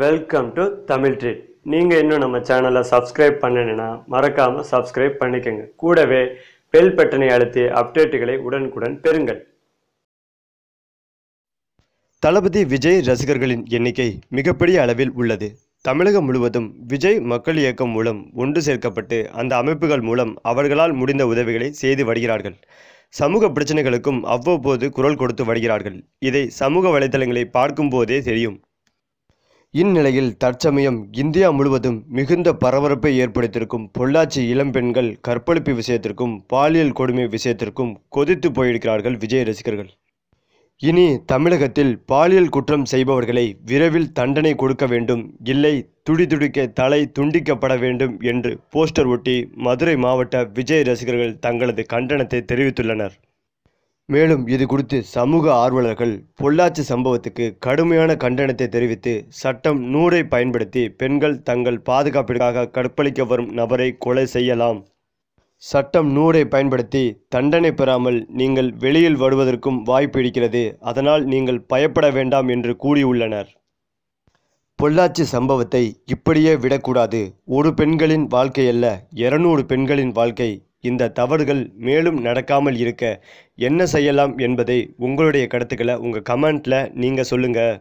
Welcome to Tamil treat நீங்கள் இன்னும் நம்ம சேனலை சப்ஸ்கிரைப் பண்ணணுன்னா மறக்காமல் சப்ஸ்கிரைப் பண்ணிக்கோங்க. கூடவே பெல் பட்டனை அழுத்தி அப்டேட்டுகளை உடனுக்குடன் பெறுங்கள். தளபதி விஜய் ரசிகர்களின் எண்ணிக்கை மிகப்பெரிய அளவில் உள்ளது. தமிழகம் முழுவதும் விஜய் மக்கள் இயக்கம் மூலம் ஒன்று சேர்க்கப்பட்டு அந்த அமைப்புகள் மூலம் அவர்களால் முடிந்த உதவிகளை செய்து வருகிறார்கள். சமூக பிரச்சனைகளுக்கும் அவ்வப்போது குரல் கொடுத்து வருகிறார்கள். இதை சமூக வலைதளங்களை பார்க்கும்போதே தெரியும். இந்நிலையில் தற்சமயம் இந்தியா முழுவதும் மிகுந்த பரபரப்பை ஏற்படுத்தியிருக்கும் பொள்ளாச்சி இளம்பெண்கள் கற்பழிப்பு விஷயத்திற்கும் பாலியல் கொடுமை விஷயத்திற்கும் கொதித்து போயிருக்கிறார்கள் விஜய் ரசிகர்கள். இனி தமிழகத்தில் பாலியல் குற்றம் செய்பவர்களை விரைவில் தண்டனை கொடுக்க வேண்டும். இல்லை துடிதுடிக்க தலை துண்டிக்கப்பட வேண்டும் என்று போஸ்டர் ஒட்டி மதுரை மாவட்ட விஜய் ரசிகர்கள் தங்களது கண்டனத்தை தெரிவித்துள்ளனர். மேலும் இது குறித்து சமூக ஆர்வலர்கள் பொள்ளாச்சி சம்பவத்துக்கு கடுமையான கண்டனத்தை தெரிவித்து சட்டம் நூறை பயன்படுத்தி பெண்கள் தங்கள் பாதுகாப்பிற்காக கற்பழிக்க வரும் நபரை கொலை செய்யலாம். சட்டம் நூறை பயன்படுத்தி தண்டனை பெறாமல் நீங்கள் வெளியில் வருவதற்கும் வாய்ப்பு இருக்கிறது. அதனால் நீங்கள் பயப்பட வேண்டாம் என்று கூறியுள்ளனர். பொள்ளாச்சி சம்பவத்தை இப்படியே விடக்கூடாது. ஒரு பெண்களின் வாழ்க்கையல்ல இருநூறு பெண்களின் வாழ்க்கை. இந்த தவறுகள் மேலும் நடக்காமல் இருக்க என்ன செய்யலாம் என்பதை உங்களுடைய கருத்துக்களை உங்கள் கமெண்ட்டில் நீங்கள் சொல்லுங்கள்